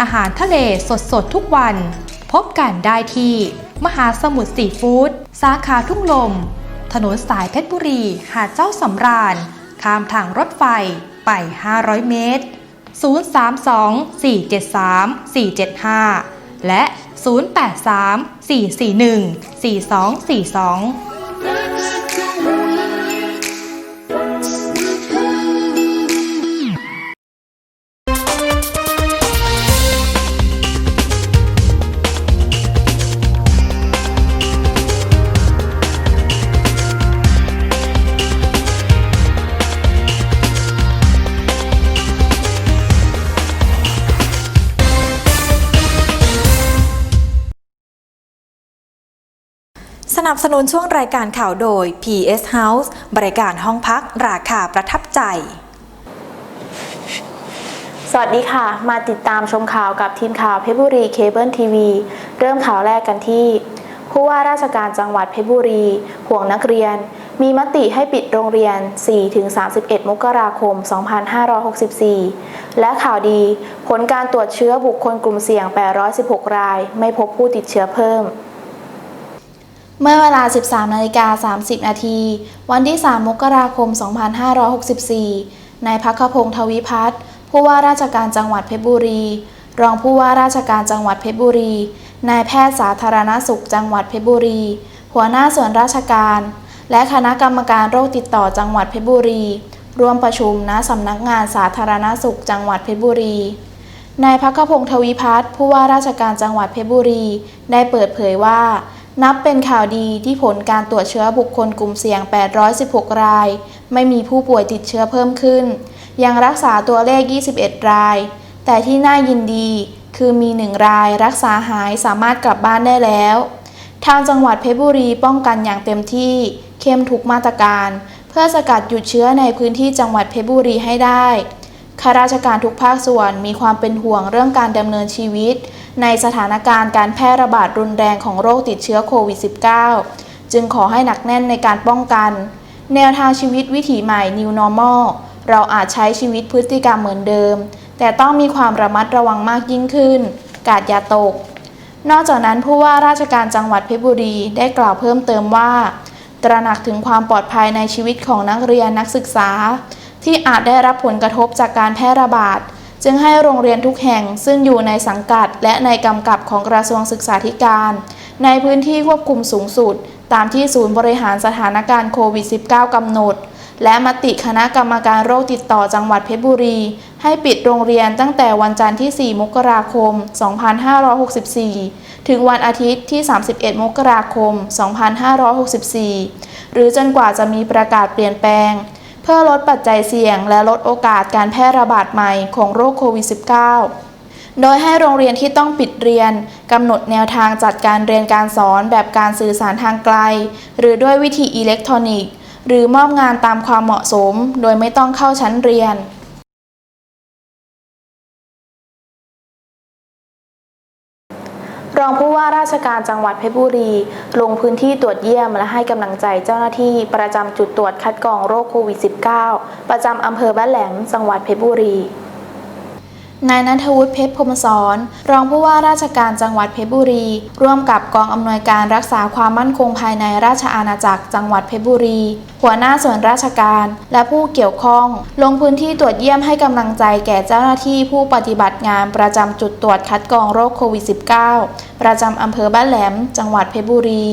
อาหารทะเลสดสดๆ ทุกวัน พบกันได้ที่ มหาสมุทรสีฟู้ดสาขาทุ่งลม ถนนสายเพชรบุรี หาดเจ้าสำราญ ข้ามทางรถไฟไป 500 เมตร 032 473 475 และ 0834414242 นับสนุนช่วงรายการข่าวโดย PS House บริการห้องพักราคาประทับใจสวัสดีค่ะ มาติดตามชมข่าวกับทีมข่าวเพชรบุรีเคเบิลทีวีเริ่มข่าวแรกกันที่ ผู้ว่าราชการจังหวัดเพชรบุรี ห่วงนักเรียน มีมติให้ปิดโรงเรียน 4-31 มกราคม 2564 และข่าวดี ผลการตรวจเชื้อบุคคลกลุ่มเสี่ยง 816 ราย ไม่พบผู้ติดเชื้อเพิ่ม เมื่อเวลา 13นาฬิกา30 นาที วันที่ 3 มกราคม 2564 นายพักขพงศ์ทวิพัฒน์ ผู้ว่าราชการจังหวัดเพชรบุรี รองผู้ว่าราชการจังหวัดเพชรบุรี นายแพทย์สาธารณสุขจังหวัดเพชรบุรี หัวหน้าส่วนราชการ และคณะกรรมการโรคติดต่อจังหวัดเพชรบุรี ร่วมประชุมณสำนักงานสาธารณสุขจังหวัดเพชรบุรีนายพักขพงศ์ทวิพัฒน์ผู้ว่าราชการจังหวัดเพชรบุรี ได้เปิดเผยว่า นับเป็นข่าวดีที่ผลการตรวจเชื้อบุคคลกลุ่มเสี่ยง 816 ราย ไม่มีผู้ป่วยติดเชื้อเพิ่มขึ้น ยังรักษาตัวเลข 21 ราย แต่ที่น่ายินดีคือมี 1 รายรักษาหายสามารถกลับบ้านได้แล้ว ทางจังหวัดเพชรบุรีป้องกันอย่างเต็มที่ เข้มทุกมาตรการ เพื่อสกัดหยุดเชื้อในพื้นที่จังหวัดเพชรบุรีให้ได้ ข้าราชการทุกภาคส่วนมีความเป็นห่วงเรื่องการดำเนินชีวิต ในสถานการณ์การแพร่ระบาดรุนแรงของโรคติดเชื้อโควิด -19 จึงขอให้หนักแน่นในการป้องกัน แนวทางชีวิตวิถีใหม่ New Normal เราอาจใช้ชีวิตพฤติกรรมเหมือนเดิม แต่ต้องมีความระมัดระวังมากยิ่งขึ้น กาดยาตก นอกจากนั้นผู้ว่าราชการจังหวัดเพชรบุรีได้กล่าวเพิ่มเติมว่า ตระหนักถึงความปลอดภัยในชีวิตของนักเรียนนักศึกษา ที่อาจได้รับผลกระทบจากการแพร่ระบาด จึงให้โรงเรียนทุกแห่งซึ่งอยู่ในสังกัด และในกำกับของกระทรวงศึกษาธิการ ในพื้นที่ควบคุมสูงสุด ตามที่ศูนย์บริหารสถานการณ์โควิด -19 กำหนด และมติคณะกรรมการโรคติดต่อจังหวัดเพชรบุรี ให้ปิดโรงเรียนตั้งแต่วันจันทร์ที่ 4 มกราคม 2564 ถึงวันอาทิตย์ที่ 31 มกราคม 2564 หรือจนกว่าจะมีประกาศเปลี่ยนแปลง พื่อลดปัจจัยเสี่ยงและลดโอกาสการแพร่ระบาดใหม่ของโรคโควิด -19 โดยให้โรงเรียนที่ต้องปิดเรียนกำหนดแนวทางจัดการเรียนการสอนแบบการสื่อสารทางไกล หรือด้วยวิธีอิเล็กทรอนิกส์ หรือมอบงานตามความเหมาะสม โดยไม่ต้องเข้าชั้นเรียน รองผู้ว่าราชการจังหวัดเพชรบุรี ลงพื้นที่ตรวจเยี่ยมและให้กำลังใจเจ้าหน้าที่ประจำจุดตรวจคัดกรองโรคโควิด -19 ประจำอำเภอบ้านแหลมจังหวัดเพชรบุรี นายนัทวุฒิเพชรพรมสอนรองผู้ว่าราชการจังหวัดเพชรบุรี ร่วมกับกองอำนวยการรักษาความมั่นคงภายในราชอาณาจักรจังหวัดเพชรบุรี หัวหน้าส่วนราชการ และผู้เกี่ยวข้อง ลงพื้นที่ตรวจเยี่ยมให้กำลังใจแก่เจ้าหน้าที่ผู้ปฏิบัติงานประจำจุดตรวจคัดกรองโรคโควิด -19 ประจำอำเภอบ้านแหลม จังหวัดเพชรบุรี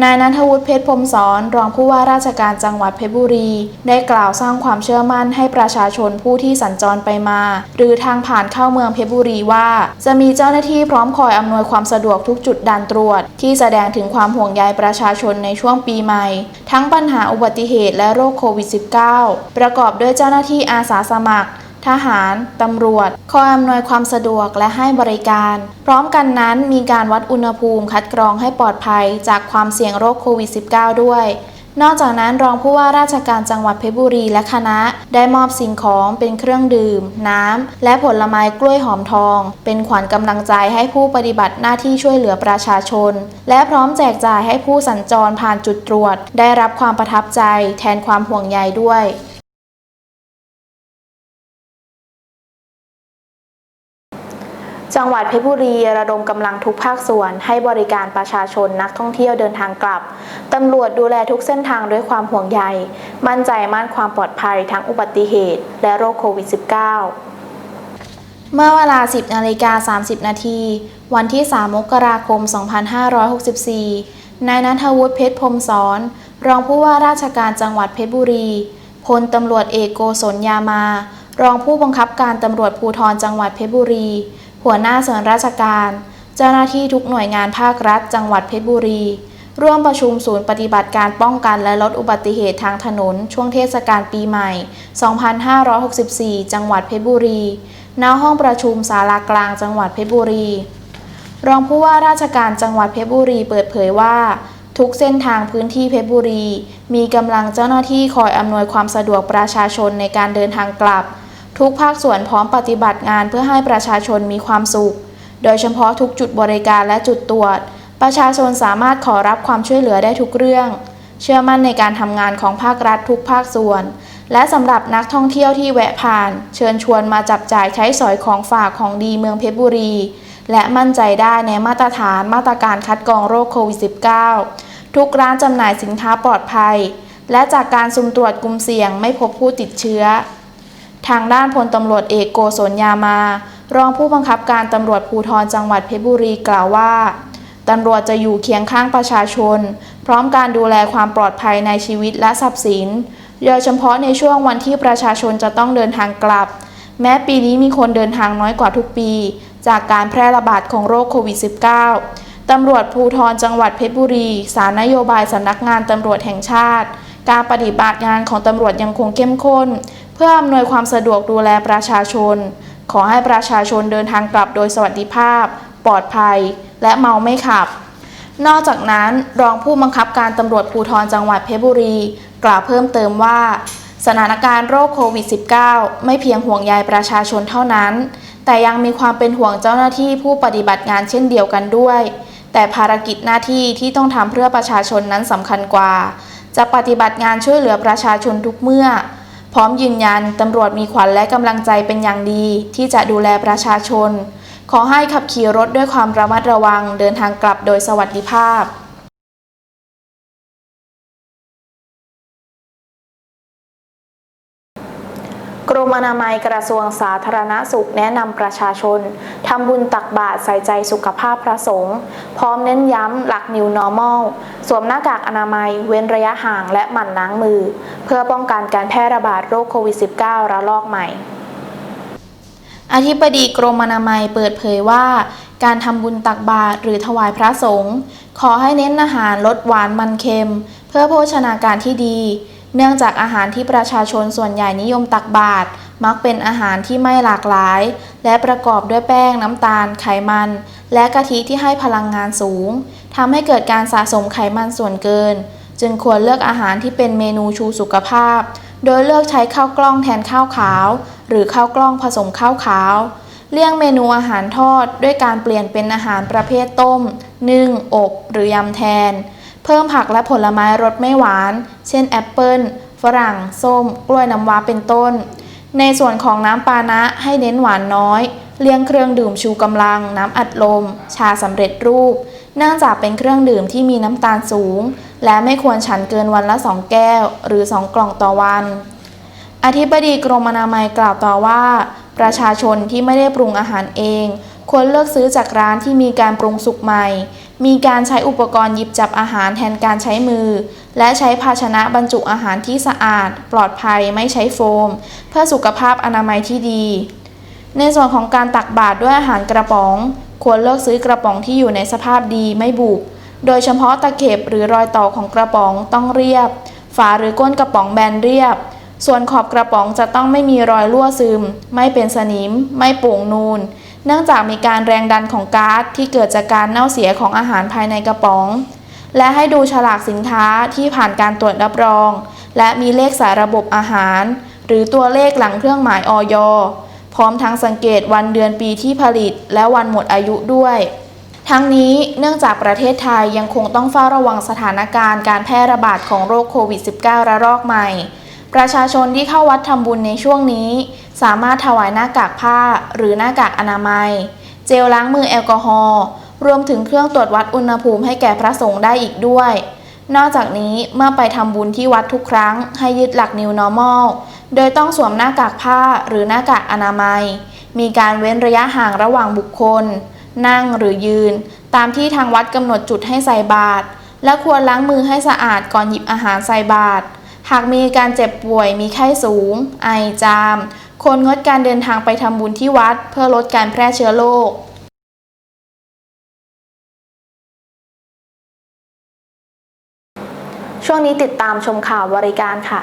นายนัทวุฒิเพชรพรมสอนรองผู้ว่าราชการจังหวัดเพชรบุรี ได้กล่าวสร้างความเชื่อมั่นให้ประชาชนผู้ที่สัญจรไปมา หรือทางผ่านเข้าเมืองเพชรบุรีว่า จะมีเจ้าหน้าที่พร้อมคอยอำนวยความสะดวกทุกจุดด่านตรวจ ที่แสดงถึงความห่วงใยประชาชนในช่วงปีใหม่ ทั้งปัญหาอุบัติเหตุและโรคโควิด -19 ประกอบด้วยเจ้าหน้าที่อาสาสมัคร ทหาร ตำรวจ คอยอำนวยความสะดวกและให้บริการ พร้อมกันนั้นมีการวัดอุณหภูมิคัดกรองให้ปลอดภัยจากความเสี่ยงโรคโควิด -19 ด้วยนอกจากนั้นรองผู้ว่าราชการจังหวัดเพชรบุรีและคณะ ได้มอบสิ่งของเป็นเครื่องดื่ม น้ำ และผลไม้กล้วยหอมทอง เป็นขวัญกำลังใจให้ผู้ปฏิบัติหน้าที่ช่วยเหลือประชาชน และพร้อมแจกจ่ายให้ผู้สัญจรผ่านจุดตรวจ ได้รับความประทับใจแทนความห่วงใยด้วย จังหวัดเพชรบุรีระดมกำลังทุกภาคส่วน ให้บริการประชาชนนักท่องเที่ยวเดินทางกลับ ตำรวจดูแลทุกเส้นทางด้วยความห่วงใย มั่นใจมั่นความปลอดภัยทั้งอุบัติเหตุ และโรคโควิด -19 เมื่อเวลา 10 นาฬิกา 30 นาที วันที่ 3 มกราคม 2564 นายนัทวุฒิเพชรพรมสอน รองผู้ว่าราชการจังหวัดเพชรบุรี พลตำรวจเอกโกศลยามารองผู้บังคับการตำรวจภูธรจังหวัดเพชรบุรี หัวหน้าส่วนราชการ เจ้าหน้าที่ทุกหน่วยงานภาครัฐ จังหวัดเพชรบุรี ร่วมประชุมศูนย์ปฏิบัติการป้องกันและลดอุบัติเหตุทางถนน ช่วงเทศกาลปีใหม่ 2564 จังหวัดเพชรบุรีณห้องประชุมศาลากลางจังหวัดเพชรบุรี รองผู้ว่าราชการจังหวัดเพชรบุรีเปิดเผยว่าทุกเส้นทางพื้นที่เพชรบุรี มีกำลังเจ้าหน้าที่คอยอำนวยความสะดวกประชาชนในการเดินทางกลับ ทุกภาคส่วนพร้อมปฏิบัติงานเพื่อให้ประชาชนมีความสุข โดยเฉพาะทุกจุดบริการและจุดตรวจ ประชาชนสามารถขอรับความช่วยเหลือได้ทุกเรื่อง เชื่อมั่นในการทำงานของภาครัฐทุกภาคส่วน และสำหรับนักท่องเที่ยวที่แวะผ่าน เชิญชวนมาจับจ่ายใช้สอยของฝากของดีเมืองเพชรบุรี และมั่นใจได้ในมาตรฐานมาตรการคัดกรองโรคโควิด -19 ทุกร้านจำหน่ายสินค้าปลอดภัย และจากการสุ่มตรวจกลุ่มเสี่ยงไม่พบผู้ติดเชื้อ ทางด้านพลตำรวจเอกโกศลยามา รองผู้บังคับการตำรวจภูธรจังหวัดเพชรบุรีกล่าวว่าตำรวจจะอยู่เคียงข้างประชาชน พร้อมการดูแลความปลอดภัยในชีวิตและทรัพย์สิน โดยเฉพาะในช่วงวันที่ประชาชนจะต้องเดินทางกลับ แม้ปีนี้มีคนเดินทางน้อยกว่าทุกปี จากการแพร่ระบาดของโรคโควิด -19 ตำรวจภูธรจังหวัดเพชรบุรี สารนโยบายสำนักงานตำรวจแห่งชาติ การปฏิบัติงานของตำรวจยังคงเข้มข้น เพื่ออำนวยความสะดวกดูแลประชาชน ขอให้ประชาชนเดินทางกลับโดยสวัสดิภาพ ปลอดภัย และเมาไม่ขับ นอกจากนั้นรองผู้บังคับการตำรวจภูธรจังหวัดเพชรบุรี กล่าวเพิ่มเติมว่า สถานการณ์โรคโควิด -19 ไม่เพียงห่วงใยประชาชนเท่านั้น แต่ยังมีความเป็นห่วงเจ้าหน้าที่ผู้ปฏิบัติงานเช่นเดียวกันด้วย แต่ภารกิจหน้าที่ที่ต้องทำเพื่อประชาชนนั้นสำคัญกว่า จะปฏิบัติงานช่วยเหลือประชาชนทุกเมื่อ พร้อมยืนยันตำรวจมีขวัญและกำลังใจเป็นอย่างดี ที่จะดูแลประชาชน ขอให้ขับขี่รถด้วยความระมัดระวังเดินทางกลับโดยสวัสดิภาพ รมอนามัยกระทรวงสาธารณสุขแนะนำประชาชนทำบุญตักบาตรใส่ใจสุขภาพพระสงฆ์พร้อมเน้นย้ำหลัก New Normal สวมหน้ากากอนามัยเว้นระยะห่างและหมั่นล้างมือ เพื่อป้องกันการแพร่ระบาดโรคโควิด -19 ระลอกใหม่ อธิบดีกรมอนามัยเปิดเผยว่าการทำบุญตักบาตรหรือถวายพระสงฆ์ขอให้เน้นอาหารลดหวานมันเค็ม เพื่อโภชนาการที่ดี เนื่องจากอาหารที่ประชาชนส่วนใหญ่นิยมตักบาตรมักเป็นอาหารที่ไม่หลากหลาย และประกอบด้วยแป้งน้ำตาล ไขมัน และกะทิที่ให้พลังงานสูงทำให้เกิดการสะสมไขมันส่วนเกิน จึงควรเลือกอาหารที่เป็นเมนูชูสุขภาพ โดยเลือกใช้ข้าวกล้องแทนข้าวขาว หรือข้าวกล้องผสมข้าวขาว เลี่ยงเมนูอาหารทอด ด้วยการเปลี่ยนเป็นอาหารประเภทต้มนึ่งอบ หรือยำแทน เพิ่มผักและผลไม้รสไม่หวาน เช่นแอปเปิลฝรั่ง ส้ม กล้วยน้ำว้าเป็นต้น ในส่วนของน้ำปานะให้เน้นหวานน้อย เลี่ยงเครื่องดื่มชูกำลัง น้ำอัดลม ชาสำเร็จรูป เนื่องจากเป็นเครื่องดื่มที่มีน้ำตาลสูง และไม่ควรฉันเกินวันละ 2 แก้ว หรือ 2 กล่องต่อวัน อธิบดีกรมอนามัยกล่าวต่อว่า ประชาชนที่ไม่ได้ปรุงอาหารเอง ควรเลือกซื้อจากร้านที่มีการปรุงสุกใหม่ มีการใช้อุปกรณ์หยิบจับอาหารแทนการใช้มือ และใช้ภาชนะบรรจุอาหารที่สะอาด ปลอดภัยไม่ใช้โฟม เพื่อสุขภาพอนามัยที่ดี ในส่วนของการตักบาตรด้วยอาหารกระป๋อง ควรเลือกซื้อกระป๋องที่อยู่ในสภาพดีไม่บุบโดยเฉพาะตะเข็บหรือรอยต่อของกระป๋องต้องเรียบ ฝาหรือก้นกระป๋องแบนเรียบ ส่วนขอบกระป๋องจะต้องไม่มีรอยรั่วซึม ไม่เป็นสนิม ไม่โป่งนูน เนื่องจากมีการแรงดันของก๊าซที่เกิดจากการเน่าเสียของอาหารภายในกระป๋อง และให้ดูฉลากสินค้าที่ผ่านการตรวจรับรอง และมีเลขสายระบบอาหาร หรือตัวเลขหลังเครื่องหมายออยพร้อมทั้งสังเกตวันเดือนปีที่ผลิต และวันหมดอายุด้วย ทั้งนี้เนื่องจากประเทศไทยยังคงต้องเฝ้าระวังสถานการณ์การแพร่ระบาดของโรคโควิด -19 ระลอกใหม่ ประชาชนที่เข้าวัดทำบุญในช่วงนี้ สามารถถวายหน้ากากผ้าหรือหน้ากากอนามัย เจลล้างมือแอลกอฮอล์รวมถึงเครื่องตรวจวัดอุณหภูมิให้แก่พระสงฆ์ได้อีกด้วย นอกจากนี้เมื่อไปทำบุญที่วัดทุกครั้ง ให้ยึดหลัก New Normal โดยต้องสวมหน้ากากผ้าหรือหน้ากากอนามัย มีการเว้นระยะห่างระหว่างบุคคล นั่งหรือยืน ตามที่ทางวัดกำหนดจุดให้ใส่บาตรและควรล้างมือให้สะอาดก่อนหยิบอาหารใส่บาตร หากมีการเจ็บป่วยมีไข้สูง ไอจาม ควรงดการเดินทางไปทำบุญที่วัด เพื่อลดการแพร่เชื้อโรคช่วงนี้ติดตามชมข่าวบริการค่ะ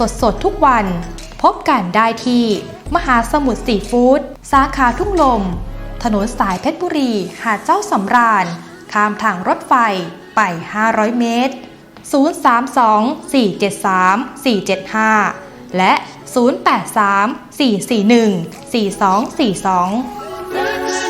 สดสดๆ ทุกวัน พบกันได้ที่ มหาสมุทรซีฟู้ดสาขาทุ่งลม ถนนสายเพชรบุรี หาดเจ้าสำราญ ข้ามทางรถไฟไป 500 เมตร 032 473 475 และ 0834414242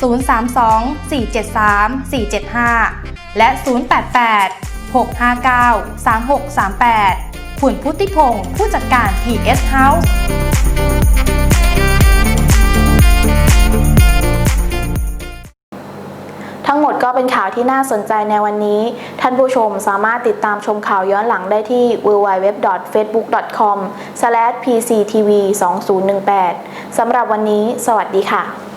032 473 475 และ 088 659 3638 คุณพุทธิพงศ์ผู้จัดการ PS House ทั้งหมดก็เป็นข่าวที่น่าสนใจในวันนี้ ท่านผู้ชมสามารถติดตามชมข่าวย้อนหลังได้ที่ www.facebook.com/pctv2018 สำหรับวันนี้ สวัสดีค่ะ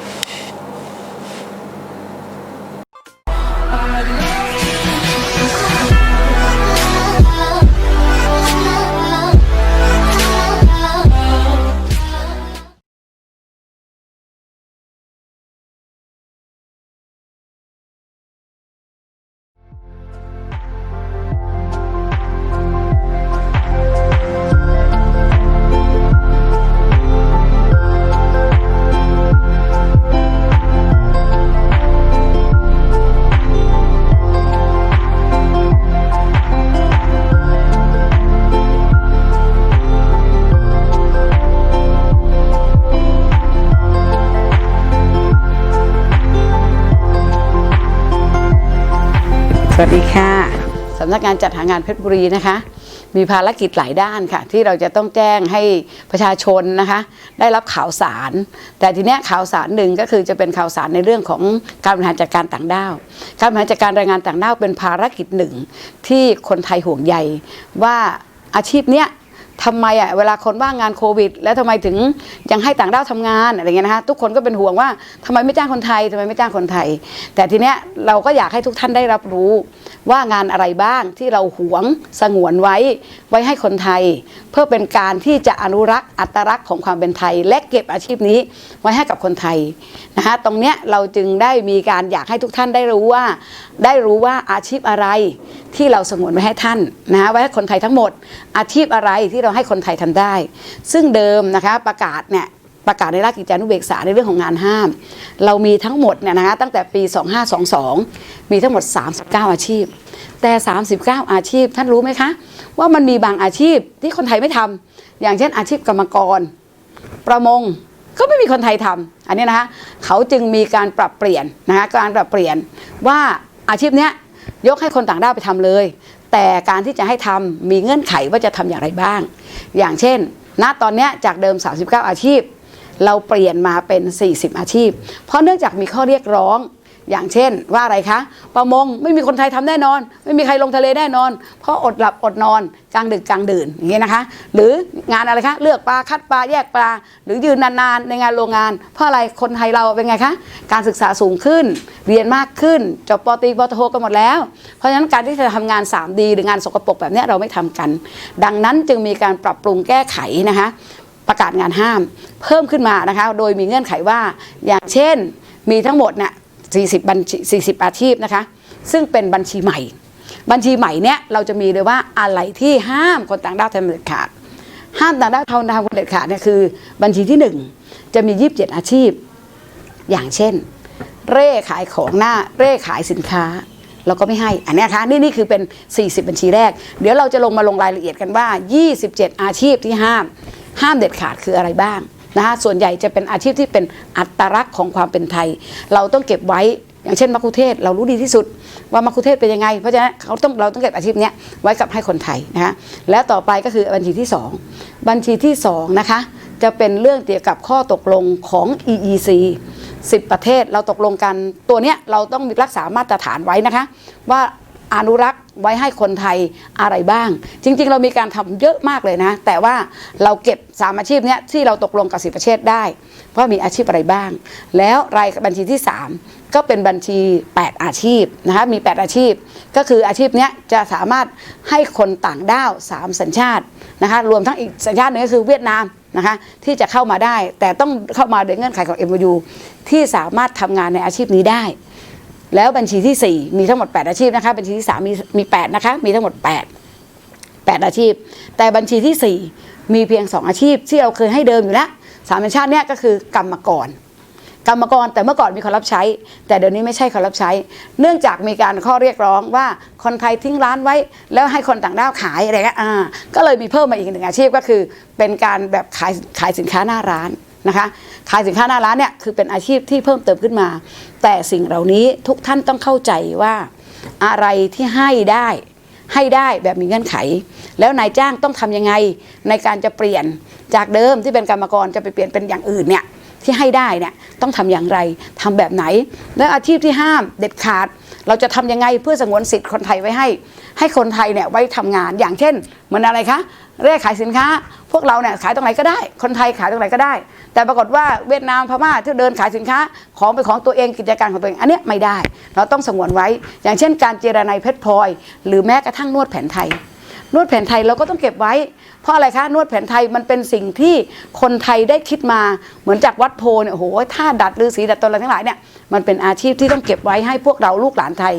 วัสดีค่ะสำนักงานจัดหางานเพชรบุรีนะคะ มีภารกิจหลายด้านค่ะ ที่เราจะต้องแจ้งให้ประชาชนนะคะ ได้รับข่าวสาร แต่ทีเนี้ยข่าวสารหนึ่งก็คือจะเป็นข่าวสารในเรื่องของการบริหารจัดการต่างด้าวการบริหารจัดการแรงงานต่างด้าวเป็นภารกิจหนึ่งที่คนไทยห่วงใยว่าอาชีพเนี้ย ทำไมอะเวลาคนว่างงานโควิด แล้วทำไมถึงยังให้ต่างด้าวทำงานอะไรเงี้ยนะคะทุกคนก็เป็นห่วงว่าทำไมไม่จ้างคนไทยทำไมไม่จ้างคนไทย แต่ทีเนี้ยเราก็อยากให้ทุกท่านได้รับรู้ว่างานอะไรบ้างที่เราหวงสงวนไว้ไว้ให้คนไทย เพื่อเป็นการที่จะอนุรักษ์อัตลักษณ์ของความเป็นไทย และเก็บอาชีพนี้ไว้ให้กับคนไทยนะคะตรงเนี้ยเราจึงได้มีการอยากให้ทุกท่านได้รู้ว่า ได้รู้ว่าอาชีพอะไรที่เราสงวนไว้ให้ท่านนะคะไว้ให้คนไทยทั้งหมด อาชีพอะไรที่เราให้คนไทยทำได้ ซึ่งเดิมนะคะประกาศเนี่ยประกาศในราชกิจจานุเบกษาในเรื่องของงานห้าม เรามีทั้งหมดเนี่ยนะคะตั้งแต่ปี 2522 มีทั้งหมด 39 อาชีพ แต่ 39 อาชีพท่านรู้ไหมคะ ว่ามันมีบางอาชีพที่คนไทยไม่ทำอย่างเช่นอาชีพกรรมกร ประมงก็ไม่มีคนไทยทำอันนี้นะคะเขาจึงมีการปรับเปลี่ยนนะคะการปรับเปลี่ยนว่าอาชีพเนี้ยยกให้คนต่างด้าวไปทำเลย แต่การที่จะให้ทำมีเงื่อนไขว่าจะทำอย่างไรบ้าง อย่างเช่น ณตอนนี้จากเดิม 39 อาชีพ เราเปลี่ยนมาเป็น 40 อาชีพ เพราะเนื่องจากมีข้อเรียกร้อง อย่างเช่น ว่าอะไรคะ ประมงไม่มีคนไทยทำแน่นอน ไม่มีใครลงทะเลแน่นอน เพราะอดหลับอดนอนกลางดึกกลางดื่นอย่างเงี้ยนะคะ หรืองานอะไรคะ เลือกปลาคัดปลาแยกปลา หรือยืนนานๆในงานโรงงาน เพราะอะไรคนไทยเราเป็นไงคะ การศึกษาสูงขึ้น เรียนมากขึ้นจบปตรีปโทกันหมดแล้ว เพราะฉะนั้นการที่จะทำงาน 3D หรืองานสกปรกแบบนี้เราไม่ทำกัน ดังนั้นจึงมีการปรับปรุงแก้ไขนะคะ ประกาศงานห้าม เพิ่มขึ้นมานะคะ โดยมีเงื่อนไขว่าอย่างเช่นมีทั้งหมดเนี่ย 40บัญชี40 อาชีพนะคะ ซึ่งเป็นบัญชีใหม่ บัญชีใหม่เนี่ยเราจะมีเลยว่าอะไรที่ห้ามคนต่างด้าวทำเด็ดขาด ห้ามต่างด้าวทำทำคนเด็ดขาดเนี่ยคือ บัญชีที่ 1 จะมี 27 อาชีพ อย่างเช่น เร่ขายของหน้าเร่ขายสินค้าเราก็ไม่ให้ อันนี้นะคะนี่นี่คือเป็น 40 บัญชีแรก เดี๋ยวเราจะลงมาลงรายละเอียดกันว่า 27 อาชีพที่ห้าม ห้ามเด็ดขาดคืออะไรบ้าง นะคะส่วนใหญ่จะเป็นอาชีพที่เป็นอัตลักษณ์ของความเป็นไทย เราต้องเก็บไว้อย่างเช่นมัคคุเทศเรารู้ดีที่สุดว่ามัคคุเทศเป็นยังไง เพราะฉะนั้นเขาต้องเราต้องเก็บอาชีพนี้ไว้กับให้คนไทยนะคะแล้วต่อไปก็คือบัญชีที่สองบัญชีที่สองนะคะจะเป็นเรื่องเกี่ยวกับข้อตกลงของ EEC 10 ประเทศเราตกลงกันตัวเนี้ยเราต้องมีรักษามาตรฐานไว้นะคะ ว่าอนุรักษ์ ไว้ให้คนไทยอะไรบ้าง จริง ๆ เรามีการทำเยอะมากเลยนะ แต่ว่าเราเก็บสามอาชีพเนี้ยที่เราตกลงกับสิประเทศได้ว่ามีอาชีพอะไรบ้าง แล้วรายบัญชีที่ 3 ก็เป็นบัญชี 8 อาชีพนะคะมี 8 อาชีพ ก็คืออาชีพเนี้ยจะสามารถให้คนต่างด้าว 3 สัญชาตินะคะรวมทั้งอีกสัญชาติหนึงก็คือเวียดนามนะคะที่จะเข้ามาได้แต่ต้องเข้ามาโดยเงื่อนไขของ MOU ที่สามารถทำงานในอาชีพนี้ได้ แล้วบัญชีที่ 4 มีทั้งหมด 8 อาชีพนะคะ บัญชีที่ 3 มีมี8นะคะ มีทั้งหมด 8 8 อาชีพ แต่บัญชีที่ 4 มีเพียง 2 อาชีพ ที่เราเคยให้เดิมอยู่แล้วสามัญชาติเนี่ยก็คือกรรมกรกรรมกรแต่เมื่อก่อนมีคนรับใช้ แต่เดี๋ยวนี้ไม่ใช่คนรับใช้ เนื่องจากมีการข้อเรียกร้องว่าคนไทยทิ้งร้านไว้ แล้วให้คนต่างด้าวขายอะไรเงี้ยอ่าก็เลยมีเพิ่มมาอีกหนึ่งอาชีพก็คือ เป็นการแบบขายขายสินค้าหน้าร้าน นะคะขายสินค้าหน้าร้านเนี่ยคือเป็นอาชีพที่เพิ่มเติมขึ้นมา แต่สิ่งเหล่านี้ทุกท่านต้องเข้าใจว่าอะไรที่ให้ได้ให้ได้แบบมีเงื่อนไข แล้วนายจ้างต้องทำยังไงในการจะเปลี่ยนจากเดิมที่เป็นกรรมกรจะไปเปลี่ยนเป็นอย่างอื่นเนี่ยที่ให้ได้เนี่ยต้องทำอย่างไรทำแบบไหน และอาชีพที่ห้ามเด็ดขาด เราจะทำยังไงเพื่อสงวนสิทธิ์คนไทยไว้ให้ ให้คนไทยเนี่ยไว้ทำงานอย่างเช่นเหมือนอะไรคะ เร่ขายสินค้า พวกเราเนี่ยขายตรงไหนก็ได้ คนไทยขายตรงไหนก็ได้ แต่ปรากฏว่าเวียดนามพม่าที่เดินขายสินค้าของเป็นของตัวเองกิจการของตัวเอง อันนี้ไม่ได้ เราต้องสงวนไว้ อย่างเช่น การเจรไนเพชรพลอย หรือแม้กระทั่งนวดแผนไทย นวดแผนไทยเราก็ต้องเก็บไว้ เพราะอะไรคะนวดแผนไทยมันเป็นสิ่งที่คนไทยได้คิดมาเหมือนจากวัดโพเนี่ยโอ้โหท่าดัดฤาษีดัดตนอะไรทั้งหลายเนี่ยมันเป็นอาชีพที่ต้องเก็บไว้ให้พวกเราลูกหลานไทย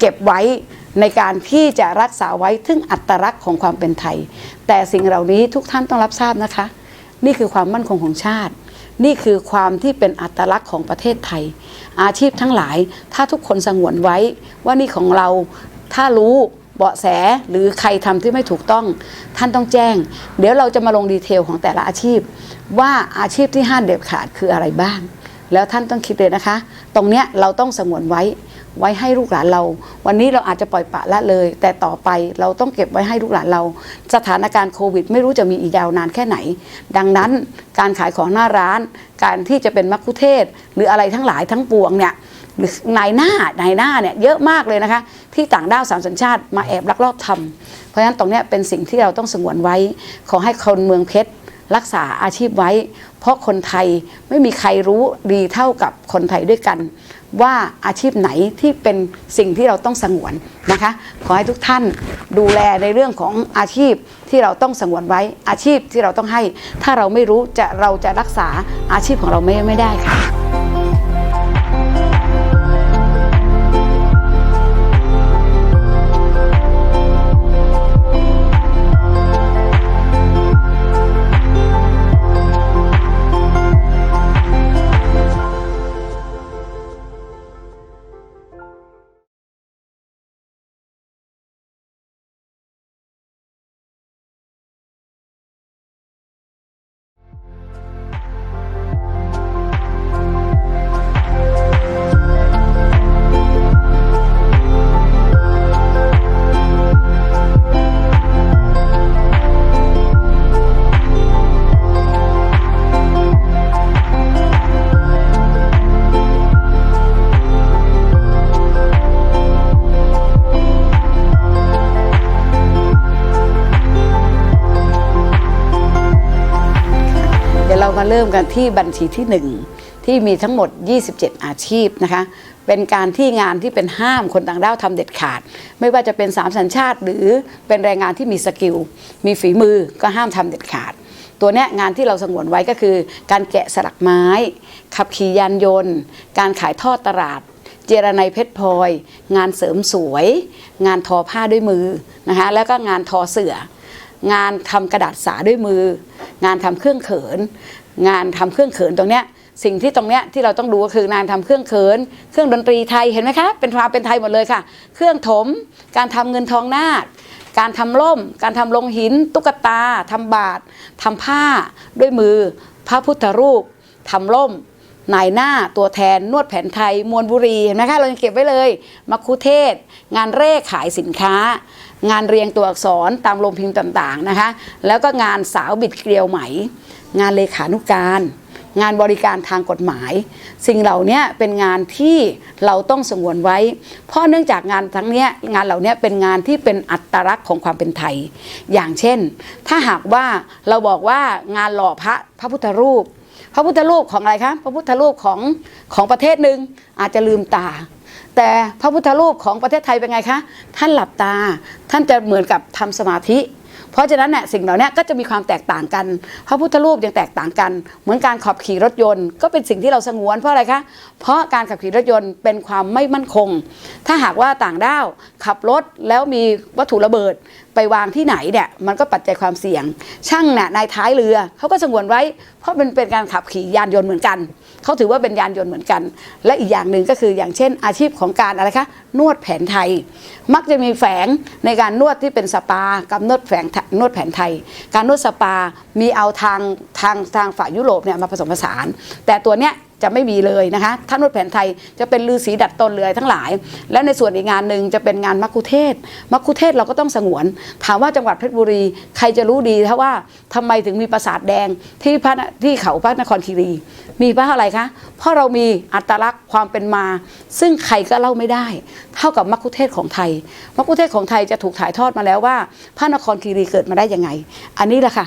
เก็บไว้ ในการที่จะรักษาไว้ถึงอัตลักษณ์ของความเป็นไทย แต่สิ่งเหล่านี้ทุกท่านต้องรับทราบนะคะ นี่คือความมั่นคงของชาติ นี่คือความที่เป็นอัตลักษณ์ของประเทศไทย อาชีพทั้งหลายถ้าทุกคนสงวนไว้ว่านี่ของเราถ้ารู้เบาะแสหรือใครทำที่ไม่ถูกต้อง ท่านต้องแจ้ง เดี๋ยวเราจะมาลงดีเทลของแต่ละอาชีพ ว่าอาชีพที่ห้ามเด็ดขาดคืออะไรบ้าง แล้วท่านต้องคิดเลยนะคะ ตรงเนี้ยเราต้องสงวนไว้ ไว้ให้ลูกหลานเรา วันนี้เราอาจจะปล่อยปะละเลย แต่ต่อไปเราต้องเก็บไว้ให้ลูกหลานเรา สถานการณ์โควิด ไม่รู้จะมีอีกยาวนานแค่ไหน ดังนั้นการขายของหน้าร้าน การที่จะเป็นมัคคุเทศหรืออะไรทั้งหลายทั้งปวงเนี่ยนายหน้านายหน้าเนี่ยเยอะมากเลยนะคะ ที่ต่างด้าวสามสัญชาติมาแอบลักลอบทำเพราะฉะนั้นตรงนี้เป็นสิ่งที่เราต้องสงวนไว้ ขอให้คนเมืองเพชรรักษาอาชีพไว้ เพราะคนไทยไม่มีใครรู้ดีเท่ากับคนไทยด้วยกัน ว่าอาชีพไหนที่เป็นสิ่งที่เราต้องสงวนนะคะ ขอให้ทุกท่านดูแลในเรื่องของอาชีพที่เราต้องสงวนไว้อาชีพที่เราต้องให้ ถ้าเราไม่รู้จะเราจะรักษาอาชีพของเราไม่ไม่ได้ค่ะ ริ่มกันที่บัญชีที่ 1 ที่มีทั้งหมด 27 อาชีพนะคะ เป็นการที่งานที่เป็นห้ามคนต่างด้าวทำเด็ดขาด ไม่ว่าจะเป็นสามสัญชาติ หรือเป็นแรงงานที่มีสกิล มีฝีมือก็ห้ามทำเด็ดขาด ตัวเนี้ยงานที่เราสงวนไว้ก็คือ การแกะสลักไม้ ขับขี่ยานยนต์ การขายทอดตลาดเจรไนเพชรพลอย งานเสริมสวย งานทอผ้าด้วยมือนะคะแล้วก็งานทอเสืองานทำกระดาษสาด้วยมือ งานทำเครื่องเขิน งานทำเครื่องเขินตรงเนี้ยสิ่งที่ตรงเนี้ยที่เราต้องดูก็คืองานทำเครื่องเขิน เครื่องดนตรีไทยเห็นไหมคะเป็นความเป็นไทยหมดเลยค่ะ เครื่องถม การทำเงินทองนาคการทำล่ม การทำลงหิน ตุ๊กตา ทำบาททำผ้า ด้วยมือ พระพุทธรูป ทำล่ม นายหน้า ตัวแทน นวดแผนไทย มวลบุรีเห็นไหมคะ เรายังเก็บไว้เลย มัคคุเทศ งานเร่ขายสินค้า งานเรียงตัวอักษรตามโรงพิมพ์ต่างๆนะคะ แล้วก็งานสาวบิดเกลียวไหม งานเลขานุการ งานบริการทางกฎหมาย สิ่งเหล่านี้เป็นงานที่เราต้องสงวนไว้ เพราะเนื่องจากงานทั้งเนี้ยงานเหล่านี้เป็นงานที่เป็นอัตลักษณ์ของความเป็นไทย อย่างเช่น ถ้าหากว่าเราบอกว่างานหล่อพระพระพุทธรูป พระพุทธรูปของอะไรคะพระพุทธรูปของของประเทศหนึ่งอาจจะลืมตาแต่พระพุทธรูปของประเทศไทยเป็นไงคะ ท่านหลับตา ท่านจะเหมือนกับทำสมาธิ เพราะฉะนั้นเนี่ยสิ่งเหล่านี้ก็จะมีความแตกต่างกัน พระพุทธรูปยังแตกต่างกัน เหมือนการขับขี่รถยนต์ ก็เป็นสิ่งที่เราสงวนเพราะอะไรคะ เพราะการขับขี่รถยนต์เป็นความไม่มั่นคง ถ้าหากว่าต่างด้าวขับรถแล้วมีวัตถุระเบิด ไปวางที่ไหนเนี่ยมันก็ปัจจัยความเสี่ยง ช่างเนี่ยในท้ายเรือเขาก็สงวนไว้ เพราะมันเป็นการขับขี่ยานยนต์เหมือนกันเขาถือว่าเป็นยานยนต์เหมือนกัน และอีกอย่างหนึ่งก็คืออย่างเช่น อาชีพของการอะไรคะนวดแผนไทย มักจะมีแฝงในการนวดที่เป็นสปากับนวดแฝงนวดแผนไทย การนวดสปามีเอาทางทางทางฝ่ายยุโรปเนี่ยมาผสมผสาน แต่ตัวเนี้ย จะไม่มีเลยนะคะถ้านวดแผนไทยจะเป็นลือสีดัดตนเลยทั้งหลาย แล้วในส่วนอีกงานหนึ่งจะเป็นงานมัคคุเทศมัคคุเทศเราก็ต้องสงวน ถามว่าจังหวัดเพชรบุรีใครจะรู้ดีถ้าว่าทำไมถึงมีปราสาทแดงที่พระที่เขาพระนครคีรี มีเพราะอะไรคะเพราะเรามีอัตลักษณ์ความเป็นมา ซึ่งใครก็เล่าไม่ได้ เท่ากับมัคคุเทศของไทยมัคคุเทศของไทยจะถูกถ่ายทอดมาแล้วว่า พระนครคีรีเกิดมาได้ยังไง อันนี้แหละค่ะ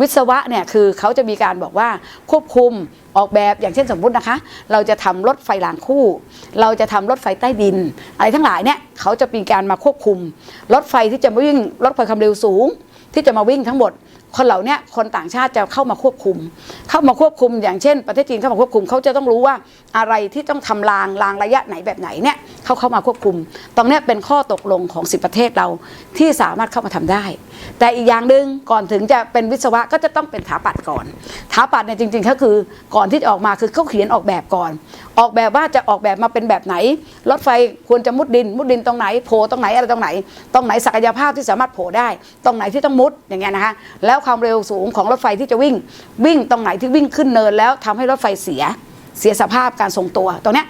วิศวะเนี่ยคือเขาจะมีการบอกว่าควบคุมออกแบบอย่างเช่นสมมุตินะคะ เราจะทำรถไฟรางคู่ เราจะทำรถไฟใต้ดิน อะไรทั้งหลายเนี่ยเขาจะมีการมาควบคุม รถไฟที่จะมาวิ่งรถไฟความเร็วสูง ที่จะมาวิ่งทั้งหมด คนเหล่านี้คนต่างชาติจะเข้ามาควบคุม เข้ามาควบคุมอย่างเช่น ประเทศจีนเข้ามาควบคุมเขาจะต้องรู้ว่าอะไรที่ต้องทำรางรางระยะไหนแบบไหนเนี่ยเขาเข้ามาควบคุม ตรงนี้เป็นข้อตกลงของ10ประเทศเราที่สามารถเข้ามาทำได้ แต่อีกอย่างหนึ่งก่อนถึงจะเป็นวิศวะก็จะต้องเป็นถาปัดก่อนถาปัดเนี่ยจริงๆก็คือก่อนที่จะออกมาคือเขาเขียนออกแบบก่อน ออกแบบว่าจะออกแบบมาเป็นแบบไหน รถไฟควรจะมุดดิน มุดดินตรงไหนโผล่ตรงไหนอะไรตรงไหน ตรงไหนศักยภาพที่สามารถโผล่ได้ ตรงไหนที่ต้องมุดอย่างเงี้ยนะคะแล้วความเร็วสูงของรถไฟที่จะวิ่ง วิ่งตรงไหนที่วิ่งขึ้นเนินแล้วทำให้รถไฟเสียเสียสภาพการทรงตัวตรงเนี้ย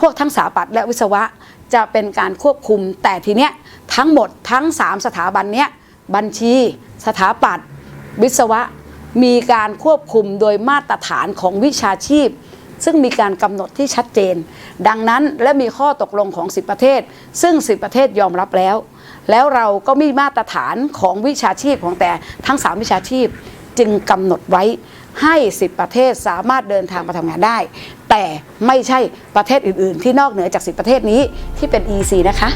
พวกทั้งสถาปัตย์และวิศวะจะเป็นการควบคุมแต่ทีเนี้ยทั้งหมดทั้ง 3 สถาบันเนี้ยบัญชี สถาปัตย์วิศวะ มีการควบคุมโดยมาตรฐานของวิชาชีพ ซึ่งมีการกำหนดที่ชัดเจน ดังนั้นและมีข้อตกลงของ 10 ประเทศ ซึ่ง 10 ประเทศยอมรับแล้ว แล้วเราก็มีมาตรฐานของวิชาชีพของแต่ทั้ง 3 วิชาชีพจึงกำหนดไว้ให้ 10 ประเทศสามารถเดินทางมาทำงานได้ แต่ไม่ใช่ประเทศอื่น ๆ ที่นอกเหนือจาก 10 ประเทศนี้ที่เป็น EC นะคะ